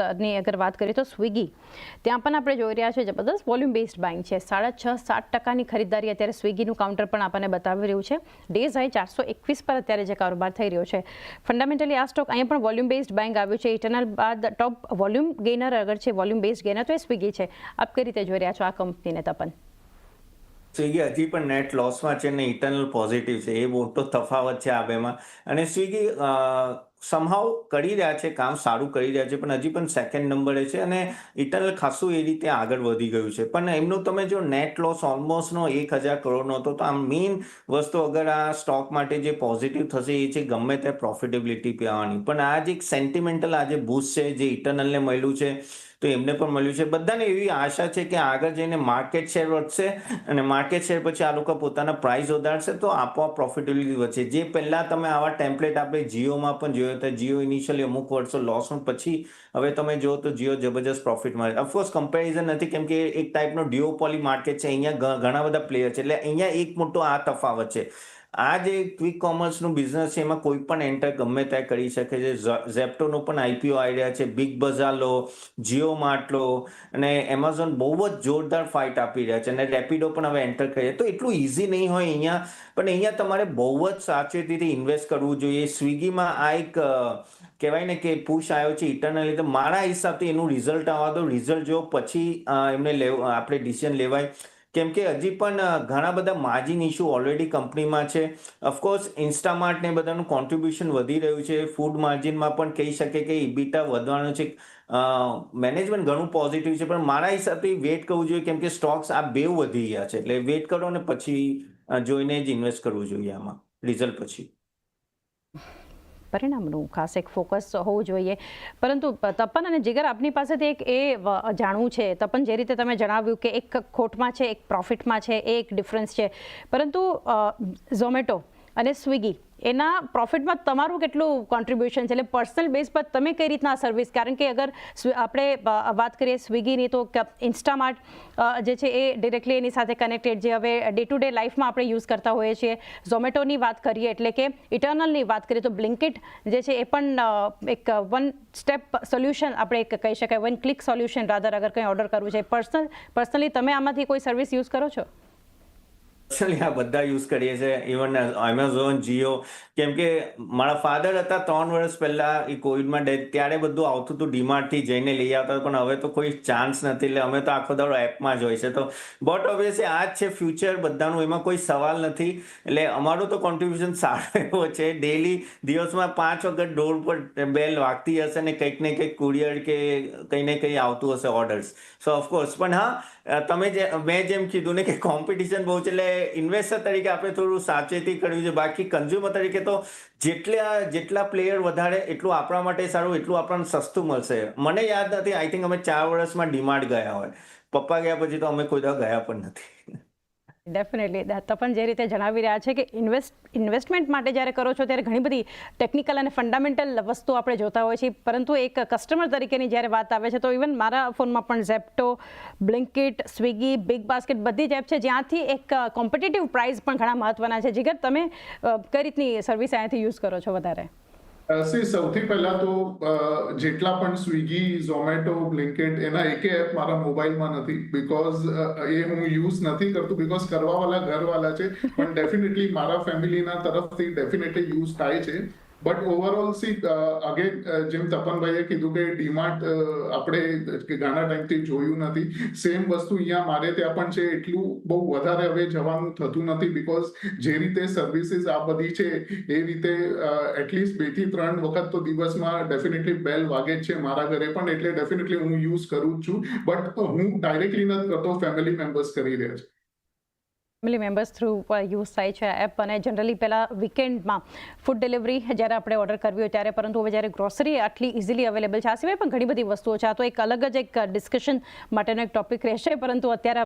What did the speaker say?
ની અગર વાત કરીએ તો સ્વિગી. ત્યાં પણ આપણે જોઈ રહ્યા છે જબરદસ્ત વોલ્યુમ બેઝડ બાઇંગ છે. સાડા છ, સાત ટકાની ખરીદદારી અત્યારે સ્વિગીનું કાઉન્ટર પણ આપણને બતાવી રહ્યું છે. ડેઝ હાઈ ચારસો એકવીસ પર અત્યારે જે કારોબાર થઈ રહ્યો છે. ફંડામેન્ટલી આ સ્ટોક અહીંયા પણ વોલ્યુમ બેઝડ બાઇંગ આવ્યું છે. ઇટરનલ બાદ ટોપ વોલ્યુમ ગેનર અગર છે વોલ્યુમ બેઝડ ગેનર તો એ સ્વિગી છે. આપ કઈ રીતે જોઈ રહ્યા છો આ કંપનીને તપન? સ્વિગી હજી પણ નેટ લોસમાં છે ને ઇન્ટરનલ પોઝિટિવ છે. એ મોટો તફાવત છે આ બેમાં. અને સ્વિગી સમહાવ કરી રહ્યા છે, કામ સારું કરી રહ્યા છે, પણ હજી પણ સેકન્ડ નંબરે છે અને ઇટર્નલ ખાસું એ રીતે આગળ વધી ગયું છે. પણ એમનું તમે જો નેટ લોસ ઓલમોસ્ટનો એક હજાર કરોડનો હતો તો આ મેઇન વસ્તુ અગર આ સ્ટોક માટે જે પોઝિટિવ થશે એ છે ગમે તે પ્રોફિટેબિલિટી પીવાની. પણ આ જે એક સેન્ટિમેન્ટલ આજે બૂસ્ટ છે, જે ઇટર્નલને મળ્યું છે, તો એમને પણ મળ્યું છે. બધાને એવી આશા છે કે આગળ જઈને માર્કેટ શેર વધશે અને માર્કેટ શેર પછી આ લોકો પોતાના પ્રાઇસ વધારશે, તો આપોઆપ પ્રોફિટેબિલિટી વધશે. જે પહેલાં તમે આવા ટેમ્પલેટ આપણે જીઓમાં પણ જોયો હતા જીઓ ઇનિશિયલી અમુક વર્ષો લોસમાં પછી હવે તમે જુઓ તો જીઓ જબરજસ્ત પ્રોફિટ મળે ઓફકોર્સ કમ્પેરિઝન નથી, કેમ કે એક ટાઈપનો ડ્યુઓપોલી માર્કેટ છે, અહીંયા ઘણા બધા પ્લેયર છે, એટલે અહીંયા એક મોટો આ તફાવત છે. આ જે ક્વિક કોમર્સનું બિઝનેસ છે, એમાં કોઈ પણ એન્ટર ગમે ત્યાં કરી શકે છે. ઝેપ્ટોનો પણ આઈપીઓ આવી રહ્યા છે. બિગ બઝાર લો જીઓ માર્ટ લો અને એમેઝોન બહુ જ જોરદાર ફાઇટ આપી રહ્યા છે અને રેપિડો પણ હવે એન્ટર કરીએ તો એટલું ઇઝી નહીં હોય અહીંયા, પણ અહીંયા તમારે બહુ જ સાવચેતીથી ઇન્વેસ્ટ કરવું જોઈએ. સ્વિગીમાં આ એક કહેવાય ને કે પુશ આવ્યો છે ઇટરનલી તો મારા હિસાબથી એનું રિઝલ્ટ આવવા દો. રિઝલ્ટ જો પછી એમને લેવ, આપણે ડિસિઝન લેવાય. કેમ કે હજી પણ ઘણા બધા માર્જિન ઇશ્યુ ઓલરેડી કંપનીમાં છે. ઓફકોર્સ ઇન્સ્ટામાર્ટ ને બધાનું કોન્ટ્રીબ્યુશન વધી રહ્યું છે. ફૂડ માર્જિનમાં પણ કહી શકે કે ઇબીટા વધવાનું છે. મેનેજમેન્ટ ઘણું પોઝિટિવ છે, પણ મારા હિસાબથી વેટ કરવું જોઈએ કેમ કે સ્ટોક્સ આ બેવ વધી ગયા છે. એટલે વેટ કરો ને પછી જોઈને જ ઇન્વેસ્ટ કરવું જોઈએ આમાં. રિઝલ્ટ પછી. પરિણામનું ખાસ એક ફોકસ હોવું જોઈએ. પરંતુ તપન અને જીગર આપની પાસેથી એક એ જાણવું છે. તપન જે રીતે તમે જણાવ્યું કે એક ખોટમાં છે, એક પ્રોફિટમાં છે, એ એક ડિફરન્સ છે. પરંતુ ઝોમેટો અને સ્વિગી એના પ્રોફિટમાં તમારું કેટલું કોન્ટ્રીબ્યુશન છે? એટલે પર્સનલ બેઝ પર તમે કઈ રીતના સર્વિસ કારણ કે અગર આપણે વાત કરીએ સ્વિગીની, તો ઇન્સ્ટામાર્ટ જે છે એ ડિરેક્ટલી એની સાથે કનેક્ટેડ જે હવે ડે ટુ ડે લાઈફમાં આપણે યુઝ કરતા હોઈએ છીએ. ઝોમેટોની વાત કરીએ, એટલે કે ઇટર્નલની વાત કરીએ, તો બ્લિન્કિટ જે છે એ પણ એક વન સ્ટેપ સોલ્યુશન આપણે એક કહી શકાય. વન ક્લિક સોલ્યુશન રાધર અગર કંઈ ઓર્ડર કરવું છે. પર્સનલ પર્સનલી તમે આમાંથી કોઈ સર્વિસ યુઝ કરો છો? પર્સનલી આ બધા યુઝ કરીએ છીએ. ઇવન એમેઝોન જીઓ કેમ કે મારા ફાધર હતા ત્રણ વર્ષ પહેલા એ કોવિડમાં ડેથ ત્યારે બધું આવતું હતું ડીમાર્ટથી જઈને લઈ આવતા પણ હવે તો કોઈ ચાન્સ નથી. એટલે અમે તો આખો દાડો એપમાં જ હોય છે. તો બટ ઓબ્વિયસલી આ જ છે ફ્યુચર બધાનું. એમાં કોઈ સવાલ નથી. એટલે અમારું તો કોન્ટ્રીબ્યુશન સારો એવો છે. ડેલી દિવસમાં પાંચ વખત ડોર પર બેલ વાગતી હશે ને કંઈક ને કંઈક કુરિયર કે કંઈ ને કંઈ આવતું હશે ઓર્ડર્સ સો ઓફકોર્સ પણ હા તમે જે, મેં જેમ કીધું ને કે કોમ્પિટિશન બહુ છે, એટલે ઇન્વેસ્ટર તરીકે આપણે થોડું સાવચેતી કરવી છે બાકી કન્ઝ્યુમર તરીકે તો જેટલા જેટલા પ્લેયર વધારે, એટલું આપણા માટે સારું, એટલું આપણને સસ્તું મળશે. મને યાદ નથી આઈ થિંક અમે ચાર વર્ષમાં ડિમાન્ડ ગયા હોય. પપ્પા ગયા પછી તો અમે કોઈ દાડો ગયા પણ નથી. ડેફિનેટલી તપન જે રીતે જણાવી રહ્યા છે કે ઇન્વેસ્ટ ઇન્વેસ્ટમેન્ટ માટે જ્યારે કરો છો ત્યારે ઘણી બધી ટેકનિકલ અને ફંડામેન્ટલ વસ્તુ આપણે જોતા હોઈએ છીએ. પરંતુ એક કસ્ટમર તરીકેની જ્યારે વાત આવે છે તો ઇવન મારા ફોનમાં પણ ઝેપ્ટો બ્લિન્કિટ સ્વિગી બિગ બાસ્કેટ બધી જ એપ છે જ્યાંથી એક કોમ્પિટેટિવ પ્રાઇસ પણ ઘણા મહત્વના છે. જીગર, તમે કઈ રીતની સર્વિસ અહીંયાથી યુઝ કરો છો વધારે? સી, સૌથી પહેલા તો જેટલા પણ સ્વિગી, ઝોમેટો, બ્લિંકેટ, એના એકે એપ મારા મોબાઈલમાં નથી. બીકોઝ એ હું યુઝ નથી કરતું બીકોઝ કરવાવાળા ઘરવાળા છે. પણ ડેફિનેટલી મારા ફેમિલીના તરફથી ડેફિનેટલી યુઝ થાય છે. બટ ઓવરઓલ સી અગેન જેમ તપનભાઈએ કીધું કે ડીમાર્ટ આપણે ઘણા ટાઈમથી જોયું નથી. સેમ વસ્તુ અહીંયા મારે ત્યાં પણ છે. એટલું બહુ વધારે હવે જવાનું થતું નથી બીકોઝ જે રીતે સર્વિસીસ આ બધી છે, એ રીતે એટલીસ્ટ બેથી ત્રણ વખત તો દિવસમાં ડેફિનેટલી બેલ વાગે છે મારા ઘરે પણ. એટલે ડેફિનેટલી હું યુઝ કરું જ છું. બટ હું ડાયરેક્ટલી નથી કરતો ફેમિલી મેમ્બર્સ કરી રહ્યા છે. ફેમિલી મેમ્બર્સ થ્રુ યુઝ થાય છે એપ અને જનરલી પહેલાં વીકેન્ડમાં ફૂડ ડિલિવરી જ્યારે આપણે ઓર્ડર કરવી હોય ત્યારે, પરંતુ હવે જ્યારે ગ્રોસરી આટલી ઇઝીલી અવેલેબલ છે, આ સિવાય પણ ઘણી બધી વસ્તુઓ છે. આ તો એક અલગ જ એક ડિસ્કશન માટેનો એક ટોપિક રહેશે, પરંતુ અત્યારે